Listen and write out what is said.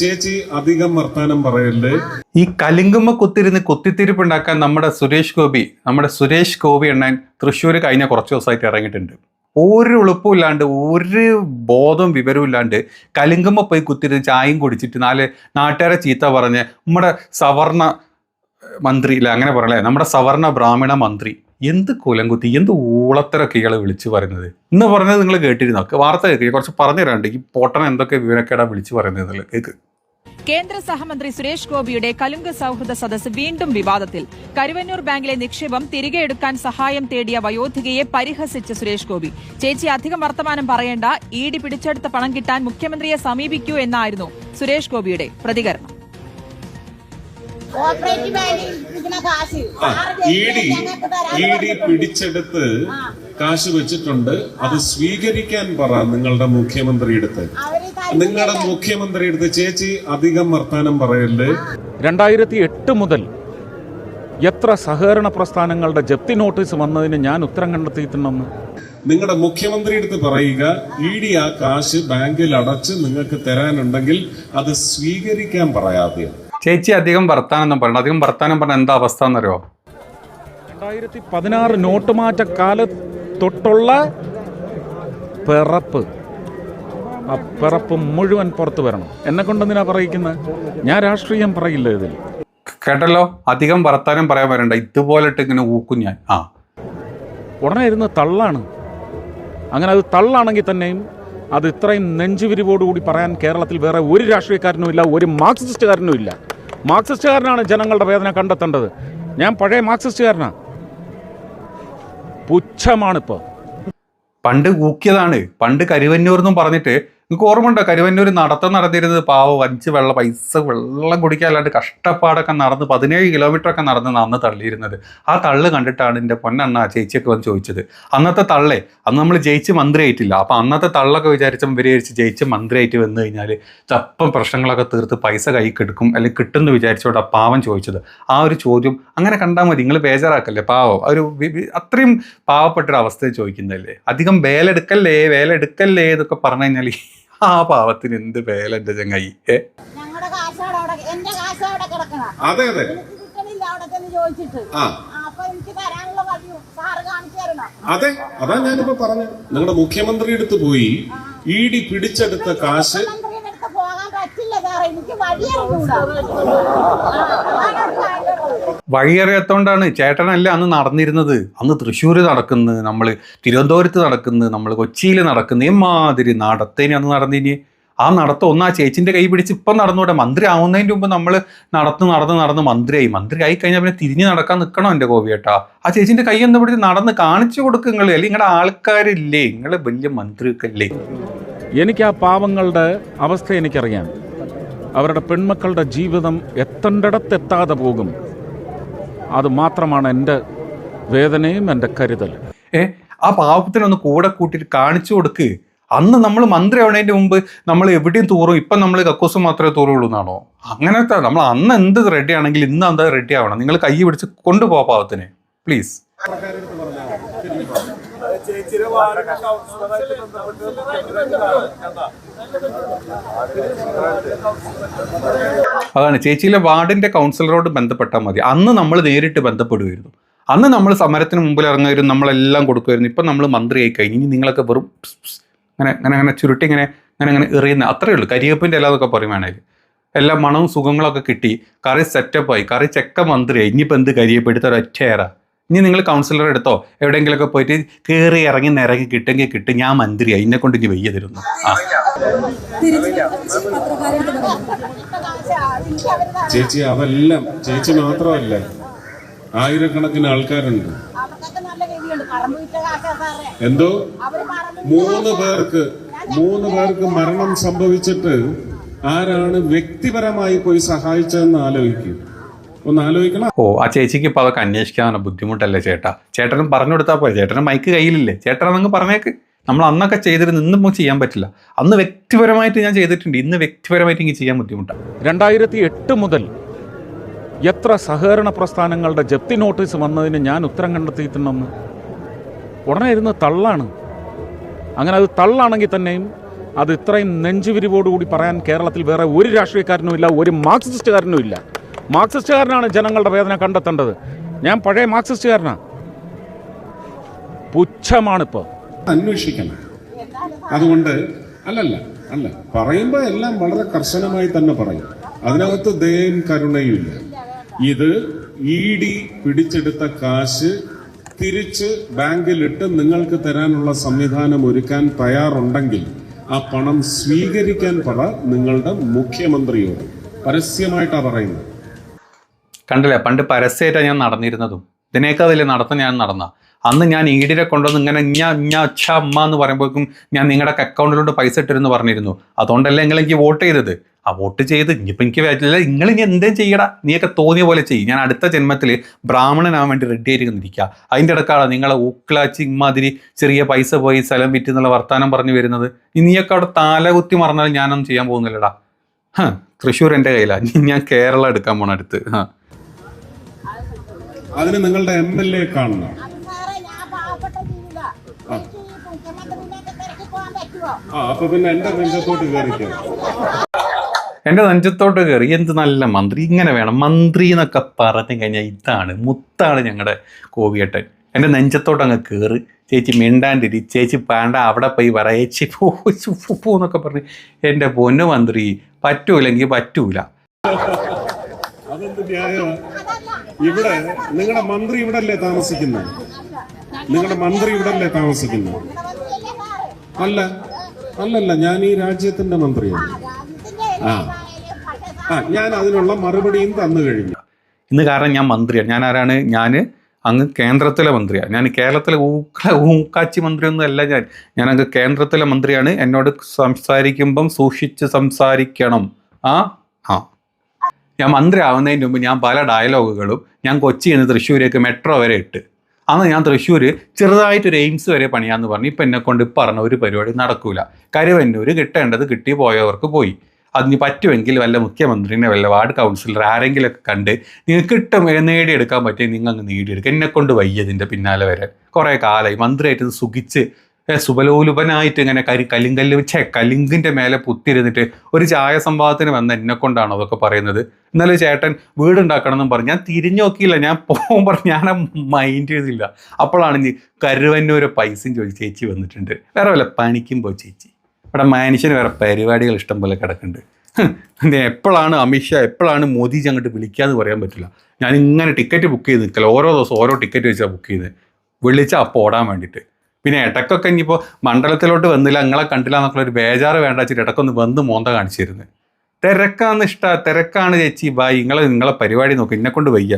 ചേച്ചി അധികം വർത്താനം പറയല്ലേ? ഈ കലിങ്കുമ്മ കുത്തിരുന്ന് കുത്തിത്തിരിപ്പുണ്ടാക്കാൻ നമ്മുടെ സുരേഷ് ഗോപി നമ്മുടെ സുരേഷ് ഗോപി എണ്ണൻ തൃശ്ശൂർ കഴിഞ്ഞ കുറച്ച് ദിവസമായിട്ട് ഇറങ്ങിയിട്ടുണ്ട്. ഒരു എളുപ്പമില്ലാണ്ട് ഒരു ബോധം വിവരവും ഇല്ലാണ്ട് കലിങ്കുമ്മ പോയി കുത്തിരുന്ന് ചായയും കുടിച്ചിട്ട് നാല് നാട്ടുകാരെ ചീത്ത പറഞ്ഞ് നമ്മുടെ സവർണ മന്ത്രി ഇല്ല അങ്ങനെ പറയലേ നമ്മുടെ സവർണ ബ്രാഹ്മണ മന്ത്രി. എന്ത് കുലംകുത്തി എന്ത് ഊളത്തരൊക്കെ വിളിച്ചു പറയുന്നത്? ഇന്ന് പറഞ്ഞത് നിങ്ങൾ കേട്ടിരുന്നോ? വാർത്ത കേൾക്കുക കുറച്ച് പറഞ്ഞു തരാണ്ട് ഈ പൊട്ടൻ എന്തൊക്കെ വിവരക്കേടാ വിളിച്ചു പറയുന്നത് കേക്ക്. കേന്ദ്ര സഹമന്ത്രി സുരേഷ് ഗോപിയുടെ കലുങ്ക് സൌഹൃദ സദസ് വീണ്ടും വിവാദത്തിൽ. കരുവന്നൂർ ബാങ്കിലെ നിക്ഷേപം തിരികെ എടുക്കാൻ സഹായം തേടിയ വയോധികയെ പരിഹസിച്ച് സുരേഷ് ഗോപി. ചേച്ചി അധികം വർത്തമാനം പറയേണ്ട ഇ പിടിച്ചെടുത്ത പണം കിട്ടാൻ മുഖ്യമന്ത്രിയെ സമീപിക്കൂ എന്നായിരുന്നു സുരേഷ് ഗോപിയുടെ പ്രതികരണം. കോർപ്പറേറ്റ് ബാങ്കിൽ ഇരിക്കുന്ന കാശ്. ആ ഇ ഡി ജയിലിൽ ഞങ്ങൾക്ക് തരാൻ ഇ ഡി പിടിച്ചെടുത്ത് കാശ് വെച്ചിട്ടുണ്ട്. അത് സ്വീകരിക്കാൻ പറ നിങ്ങളുടെ മുഖ്യമന്ത്രിയുടെ എടുത്ത് നിങ്ങളുടെ മുഖ്യമന്ത്രിയുടെ മുഖ്യമന്ത്രി ചേച്ചി അധികം വർത്താനം പറയല്ലേ? രണ്ടായിരത്തി എട്ട് മുതൽ എത്ര സഹകരണ പ്രസ്ഥാനങ്ങളുടെ ജപ്തി നോട്ടീസ് വന്നതിന് ഞാൻ ഉത്തരം കണ്ടെത്തിയിട്ടുണ്ടെന്ന്? നിങ്ങളുടെ മുഖ്യമന്ത്രി അടുത്ത് പറയുക ഇ ഡി ആ കാശ് ബാങ്കിൽ അടച്ച് നിങ്ങൾക്ക് തരാനുണ്ടെങ്കിൽ അത് സ്വീകരിക്കാൻ പറയാതെ. ചേച്ചി അധികം വർത്താനം പറയണം അധികം വർത്താനം പറഞ്ഞ എന്താ അവസ്ഥ എന്നറിയോ രണ്ടായിരത്തി പതിനാറ് നോട്ട് മാറ്റ കാല തൊട്ടുള്ള പിറപ്പ്. ആ പിറപ്പ് മുഴുവൻ പുറത്തു വരണം. എന്നെ കൊണ്ടെന്തിനാ പറയിക്കുന്നത് ഞാൻ രാഷ്ട്രീയം പറയില്ല ഇതിൽ. കേട്ടല്ലോ? അധികം വർത്താനം പറയാൻ വരണ്ട. ഇതുപോലെ ഇങ്ങനെ ഊക്കും ഞാൻ. ആ. ഉടനെ ഇരുന്ന് തള്ളാണ്. അങ്ങനെ അത് തള്ളാണെങ്കിൽ തന്നെയും അത് ഇത്രയും നെഞ്ചുവിരിവോടുകൂടി പറയാൻ കേരളത്തിൽ വേറെ ഒരു രാഷ്ട്രീയക്കാരനും ഇല്ല ഒരു മാർക്സിസ്റ്റുകാരനും ഇല്ല മാർക്സിസ്റ്റുകാരനാണ് ജനങ്ങളുടെ വേദന കണ്ടെത്തേണ്ടത്. ഞാൻ പഴയ മാർക്സിസ്റ്റുകാരനാണ് പുച്ഛമാണിപ്പോൾ പണ്ട് ഊക്കിയതാണ്. പണ്ട് കരുവന്നൂർ എന്നും പറഞ്ഞിട്ട് നിങ്ങൾക്ക് ഓർമ്മയുണ്ടോ? കരുവന്നൂർ നടത്തം നടന്നിരുന്നത് പാവം അഞ്ച് വെള്ളം പൈസ വെള്ളം കുടിക്കാല്ലാണ്ട് കഷ്ടപ്പാടൊക്കെ നടന്ന് പതിനേഴ് കിലോമീറ്റർ ഒക്കെ നടന്ന് അന്ന് തള്ളിയിരുന്നത്. ആ തള്ള് കണ്ടിട്ടാണ് എന്റെ പൊന്നണ്ണ ആ ചേച്ചിയൊക്കെ വന്ന് ചോദിച്ചത്. അന്നത്തെ തള്ളേ അന്ന് നമ്മൾ ജയിച്ച് മന്ത്രി ആയിട്ടില്ല അപ്പം അന്നത്തെ തള്ളൊക്കെ വിചാരിച്ച വിചാരിച്ച് ജയിച്ച് മന്ത്രി ആയിട്ട് വന്നു കഴിഞ്ഞാൽ ചപ്പം പ്രശ്നങ്ങളൊക്കെ തീർത്ത് പൈസ കൈ കിടക്കും അല്ലെങ്കിൽ കിട്ടുമെന്ന് വിചാരിച്ചോട്ട് ആ പാവം ചോദിച്ചത്. ആ ഒരു ചോദ്യം അങ്ങനെ കണ്ടാൽ മതി. നിങ്ങൾ ബേജാറാക്കല്ലേ? പാവം. ഒരു അത്രയും പാവപ്പെട്ടൊരു അവസ്ഥയെ ചോദിക്കുന്നതല്ലേ? അധികം വേലെടുക്കല്ലേ വേലെടുക്കല്ലേ എന്നൊക്കെ പറഞ്ഞു കഴിഞ്ഞാൽ ആ പാവത്തിന് എന്ത് വേല എന്റെ ചങ്ങായി ഏ? ഞങ്ങളുടെ കാശ് അവിടെ അവിടെ എന്റെ കാശ് അവിടെ കിടക്കണം അതെ അതെ. എനിക്ക് കിട്ടണില്ല അവിടെ ചെന്ന് ചോദിച്ചിട്ട്. ആ. അപ്പൊ എനിക്ക് തരാനുള്ള വഴി സാറ് കാണിച്ചു തരണം. അതെ അതാ ഞാനിപ്പോ പറഞ്ഞു നിങ്ങളുടെ മുഖ്യമന്ത്രി അടുത്ത് പോയി ഇ ഡി പിടിച്ചെടുത്ത കാശ് മന്ത്രിയുടെ അടുത്ത് പോകാൻ പറ്റില്ല സാറേ. എനിക്ക് വഴി അറിഞ്ഞൂടാ ആ. വഴിയറിയാത്തോണ്ടാണ് ചേട്ടനല്ല അന്ന് നടന്നിരുന്നത്. അന്ന് തൃശ്ശൂർ നടക്കുന്നത് നമ്മൾ തിരുവനന്തപുരത്ത് നടക്കുന്നത് നമ്മൾ കൊച്ചിയിൽ നടക്കുന്നത് എമാതിരി നടത്തേനി അന്ന് നടന്നിനി. ആ നടത്തം ഒന്ന് ആ ചേച്ചിന്റെ കൈ പിടിച്ച് ഇപ്പം നടന്നുകൂടെ മന്ത്രി ആവുന്നതിന്റെ മുമ്പ് നമ്മൾ നടന്ന് നടന്ന് നടന്ന് മന്ത്രിയായി. മന്ത്രി ആയി കഴിഞ്ഞാൽ പിന്നെ തിരിഞ്ഞ് നടക്കാൻ നിൽക്കണം എന്റെ കോവിയേട്ടാ ആ ചേച്ചിന്റെ കൈ ഒന്ന് പിടിച്ച് നടന്ന് കാണിച്ചു കൊടുക്കുക നിങ്ങൾ അല്ലെങ്കിൽ നിങ്ങളുടെ ആൾക്കാരില്ലേ? നിങ്ങൾ വലിയ മന്ത്രിയൊക്കെ അല്ലേ എനിക്ക് ആ പാവങ്ങളുടെ അവസ്ഥ എനിക്കറിയാം. അവരുടെ പെൺമക്കളുടെ ജീവിതം എത്തണ്ടടത്തെത്താതെ പോകും. അത് മാത്രമാണ് എന്റെ വേദനയും എന്റെ കരുതലും. ഏ ആ പാവത്തിനൊന്ന് കൂടെ കൂട്ടിയിട്ട് കാണിച്ചു കൊടുക്ക്. അന്ന് നമ്മൾ മന്ത്രി ആവണതിന്റെ മുമ്പ് നമ്മൾ എവിടെയും തൂറും. ഇപ്പം നമ്മൾ കക്കൂസ് മാത്രമേ തൂറുള്ളൂ എന്നാണോ? അങ്ങനത്തെ നമ്മൾ അന്ന് എന്ത് റെഡി ആണെങ്കിൽ ഇന്ന് എന്താ റെഡി ആവണം? നിങ്ങൾ കൈ പിടിച്ച് കൊണ്ടുപോ പാവത്തിന്. പ്ലീസ് അതാണ് ചേച്ചിയിലെ വാർഡിന്റെ കൗൺസിലറോട് ബന്ധപ്പെട്ടാൽ മതി. അന്ന് നമ്മൾ നേരിട്ട് ബന്ധപ്പെടുമായിരുന്നു. അന്ന് നമ്മൾ സമരത്തിന് മുമ്പിൽ ഇറങ്ങുമായിരുന്നു നമ്മളെല്ലാം കൊടുക്കുമായിരുന്നു. ഇപ്പം നമ്മൾ മന്ത്രിയായി കഴിഞ്ഞു ഇനി നിങ്ങളൊക്കെ വെറും അങ്ങനെ അങ്ങനെ അങ്ങനെ ചുരുട്ടി ഇങ്ങനെ അങ്ങനെ അങ്ങനെ എറിയുന്ന അത്രയേ ഉള്ളൂ. കരിയപ്പിന്റെ എല്ലാതൊക്കെ പറയും വേണമെങ്കിൽ. എല്ലാ മണവും സുഖങ്ങളൊക്കെ കിട്ടി. കറി സെറ്റപ്പായി കറി ചെക്ക മന്ത്രിയായി. ഇനിയിപ്പോൾ എന്ത് കരിയപ്പെടുത്ത ഒരു ഒറ്റയേറാ ഇനി നിങ്ങൾ കൗൺസിലർ എടുത്തോ? എവിടെയെങ്കിലുമൊക്കെ പോയിട്ട് കയറി ഇറങ്ങി നിറങ്ങി കിട്ടെങ്കിൽ കിട്ടും. ഞാൻ മന്ത്രിയായി. എന്നെ കൊണ്ട് ഇനി വയ്യ തരുന്നു. ചേച്ചി അതെല്ലാം ചേച്ചി മാത്രമല്ല. ആയിരക്കണക്കിന് ആൾക്കാരുണ്ട്. എന്തോ? മൂന്ന് പേർക്ക് മൂന്ന് പേർക്ക് മരണം സംഭവിച്ചിട്ട് ആരാണ് വ്യക്തിപരമായി പോയി സഹായിച്ചതെന്ന് ആലോചിക്കും. ഒന്ന് ആലോചിക്കണം ഓ ആ ചേച്ചിക്ക് ഇപ്പൊ അതൊക്കെ അന്വേഷിക്കാനാണ് ബുദ്ധിമുട്ടല്ലേ ചേട്ടാ? ചേട്ടനും പറഞ്ഞു കൊടുത്താൽ പോയി ചേട്ടന് മൈക്ക് കയ്യിലില്ലേ? ചേട്ടൻ അതങ്ങ് പറഞ്ഞേക്ക്. നമ്മൾ അന്നൊക്കെ ചെയ്തിരുന്നു ഇന്നും നമുക്ക് ചെയ്യാൻ പറ്റില്ല. അന്ന് വ്യക്തിപരമായിട്ട് ഞാൻ ചെയ്തിട്ടുണ്ട്. ഇന്ന് വ്യക്തിപരമായിട്ട് എനിക്ക് ചെയ്യാൻ ബുദ്ധിമുട്ടാണ് രണ്ടായിരത്തി എട്ട് മുതൽ എത്ര സഹകരണ പ്രസ്ഥാനങ്ങളുടെ ജപ്തി നോട്ടീസ് വന്നതിന് ഞാൻ ഉത്തരം കണ്ടെത്തിയിട്ടുണ്ടെന്ന്? ഉടനെ ഇരുന്ന് തള്ളാണ്. അങ്ങനെ അത് തള്ളാണെങ്കിൽ തന്നെയും അത് ഇത്രയും നെഞ്ചുവിരിവോടുകൂടി പറയാൻ കേരളത്തിൽ വേറെ ഒരു രാഷ്ട്രീയക്കാരനും ഇല്ല ഒരു മാർക്സിസ്റ്റുകാരനും ഇല്ല മാർക്സിസ്റ്റുകാരനാണ് ജനങ്ങളുടെ വേദന കണ്ടെത്തേണ്ടത്. ഞാൻ പഴയ മാർക്സിസ്റ്റുകാരനാണ് പുച്ഛമാണിപ്പോൾ അന്വേഷിക്കണം. അതുകൊണ്ട് അല്ലല്ല അല്ല. പറയുമ്പോൾ എല്ലാം വളരെ കർശനമായി തന്നെ പറയും. അതിനകത്ത് ദയയും കരുണയും ഇല്ല ഇത് ഇ ഡി പിടിച്ചെടുത്ത കാശ് തിരിച്ച് ബാങ്കിലിട്ട് നിങ്ങൾക്ക് തരാനുള്ള സംവിധാനം ഒരുക്കാൻ തയ്യാറുണ്ടെങ്കിൽ ആ പണം സ്വീകരിക്കാൻ പറ നിങ്ങളുടെ മുഖ്യമന്ത്രിയോട്. പരസ്യമായിട്ടാ പറയുന്നത്. കണ്ടില്ലേ? പണ്ട് പരസ്യമായിട്ടാണ് ഞാൻ നടന്നിരുന്നതും. ഇതിനേക്കാൾ വലിയ നടത്തം ഞാൻ നടന്ന. അന്ന് ഞാൻ ഈടിനെ കൊണ്ടുവന്ന് ഇങ്ങനെ ഞാ ഞാ അച്ഛ അമ്മ എന്ന് പറയുമ്പോഴേക്കും ഞാൻ നിങ്ങളുടെ അക്കൗണ്ടിലോട്ട് പൈസ ഇട്ടിരുന്നു പറഞ്ഞിരുന്നു. അതുകൊണ്ടല്ലേ നിങ്ങൾ എനിക്ക് വോട്ട് ചെയ്തത്? ആ വോട്ട് ചെയ്ത് ഇനിയിപ്പോൾ എനിക്ക് പറ്റില്ല നിങ്ങൾ ഇനി എന്തേം ചെയ്യടാ. നീയൊക്കെ തോന്നിയ പോലെ ചെയ്യും. ഞാൻ അടുത്ത ജന്മത്തിൽ ബ്രാഹ്മണനാവാൻ വേണ്ടി റെഡി ആയിരിക്കുന്നിരിക്കുക അതിന്റെ ഇടക്കാണ് നിങ്ങളെ ഊക്കിളാച്ചി ഇമാതിരി ചെറിയ പൈസ പോയി സ്ഥലം വിറ്റ് എന്നുള്ള വർത്താനം പറഞ്ഞു വരുന്നത്. നീയൊക്കെ അവിടെ താലകുത്തി മറന്നാൽ ഞാനൊന്നും ചെയ്യാൻ പോകുന്നില്ലടാ. തൃശ്ശൂർ എന്റെ കയ്യിലാണ് ഞാൻ കേരളം എടുക്കാൻ പോണ അടുത്ത്. ഹാ. അതിന് നിങ്ങളുടെ എം എൽ എ കാണണം ആ. അപ്പൊ പിന്നെ എന്റെ നെഞ്ചത്തോട്ട് കയറിക്കോ? എന്റെ നെഞ്ചത്തോട്ട് കയറി. എന്ത് നല്ല മന്ത്രി. ഇങ്ങനെ വേണം. മന്ത്രി എന്നൊക്കെ പറഞ്ഞു കഴിഞ്ഞാൽ ഇതാണ് മുത്താണ് ഞങ്ങളുടെ കോവിയേട്ടൻ. എന്റെ നെഞ്ചത്തോട്ട് അങ്ങ് കയറി. ചേച്ചി മിണ്ടാണ്ടിരി. ചേച്ചി പാണ്ട അവിടെ പോയി പറ ചേച്ചി പോ പോ, എന്നൊക്കെ പറഞ്ഞ് എന്റെ പൊന്നു മന്ത്രി പറ്റൂലെങ്കിൽ പറ്റൂല. ഇവിടെ നിങ്ങളുടെ മന്ത്രി ഇവിടെ അല്ലേ താമസിക്കുന്നത് നിങ്ങളുടെ മന്ത്രി ഇവിടെ അല്ലേ താമസിക്കുന്നത് അല്ല അല്ലല്ല ഞാൻ ഈ രാജ്യത്തിന്റെ മന്ത്രിയാണ്. ആ. ആ ഞാൻ അതിനുള്ള മറുപടിയും തന്നു കഴിഞ്ഞു. ഇന്ന് കാരണം ഞാൻ മന്ത്രിയാണ്. ഞാൻ ആരാണ്? ഞാൻ അങ്ങ് കേന്ദ്രത്തിലെ മന്ത്രിയാണ്. ഞാൻ കേരളത്തിലെ ഊക്ക ഊക്കാച്ചി മന്ത്രിയൊന്നും അല്ല ഞാൻ. ഞാൻ അങ്ങ് കേന്ദ്രത്തിലെ മന്ത്രിയാണ്. എന്നോട് സംസാരിക്കുമ്പം സൂക്ഷിച്ച് സംസാരിക്കണം. ആ? ആ. ഞാൻ മന്ത്രി ആവുന്നതിന് മുമ്പ് ഞാൻ പല ഡയലോഗുകളും ഞാൻ കൊച്ചിയിൽ നിന്ന് തൃശ്ശൂരേക്ക് മെട്രോ വരെ ഇട്ട്. അന്ന് ഞാൻ തൃശ്ശൂർ ചെറുതായിട്ടൊരു എയിംസ് വരെ പണിയാന്ന് പറഞ്ഞു. ഇപ്പം എന്നെ കൊണ്ട് പറഞ്ഞ ഒരു പരിപാടി നടക്കൂല. കരുവന്നൂർ കിട്ടേണ്ടത് കിട്ടി പോയവർക്ക് പോയി. അതിന് പറ്റുമെങ്കിൽ വല്ല മുഖ്യമന്ത്രിനെ വല്ല വാർഡ് കൗൺസിലർ ആരെങ്കിലുമൊക്കെ കണ്ട് നിങ്ങൾക്ക് കിട്ടും നേടിയെടുക്കാൻ പറ്റിയ നിങ്ങൾ അങ്ങ് നേടിയെടുക്കുക എന്നെ കൊണ്ട് വയ്യതിന്റെ പിന്നാലെ വരെ. കുറേ കാലമായി മന്ത്രിയായിട്ട് സുഖിച്ച് സുബലോലുപനായിട്ട് ഇങ്ങനെ കരി കലിങ്കല്ല് ഛേ കലിങ്കിന്റെ മേലെ പുത്തിരുന്നിട്ട് ഒരു ചായ സംഭവത്തിന് വന്ന എന്നെ കൊണ്ടാണോ അതൊക്കെ പറയുന്നത്. എന്നാൽ ചേട്ടൻ വീടുണ്ടാക്കണം എന്നും പറഞ്ഞു. ഞാൻ തിരിഞ്ഞു നോക്കിയില്ല. ഞാൻ പോകും പറഞ്ഞു. ഞാൻ മൈൻഡ് ചെയ്തില്ല. അപ്പോഴാണ് ഇനി കരുവന്നൊരു പൈസയും ചോദിച്ച് ചേച്ചി വന്നിട്ടുണ്ട്. വേറെ വല്ല പണിക്കും പോയി ചേച്ചി. ഇവിടെ മനുഷ്യന് വേറെ പരിപാടികൾ ഇഷ്ടം പോലെ കിടക്കുന്നുണ്ട്. എപ്പോഴാണ് അമിത്ഷാ എപ്പോഴാണ് മോദിജി അങ്ങോട്ട് വിളിക്കാന്ന് പറയാൻ പറ്റില്ല. ഞാൻ ഇങ്ങനെ ടിക്കറ്റ് ബുക്ക് ചെയ്ത് നിൽക്കല. ഓരോ ദിവസം ഓരോ ടിക്കറ്റ് വെച്ചാൽ ബുക്ക് ചെയ്ത് വിളിച്ചാൽ അപ്പോൾ ഓടാൻ വേണ്ടിയിട്ട്. പിന്നെ ഇടക്കൊക്കെ ഇനിയിപ്പോൾ മണ്ഡലത്തിലോട്ട് വന്നില്ല നിങ്ങളെ കണ്ടില്ല എന്നൊക്കെ ഒരു ബേജാറ് വേണ്ട വെച്ചിട്ട് ഇടയ്ക്കൊന്ന് വന്ന് മോന്ത കാണിച്ചിരുന്നു. തിരക്കാന്ന് ഇഷ്ട തിരക്കാണ് ചേച്ചി. ബായ് നിങ്ങളെ നിങ്ങളെ പരിപാടി നോക്ക് എന്നെ കൊണ്ട് വയ്യ.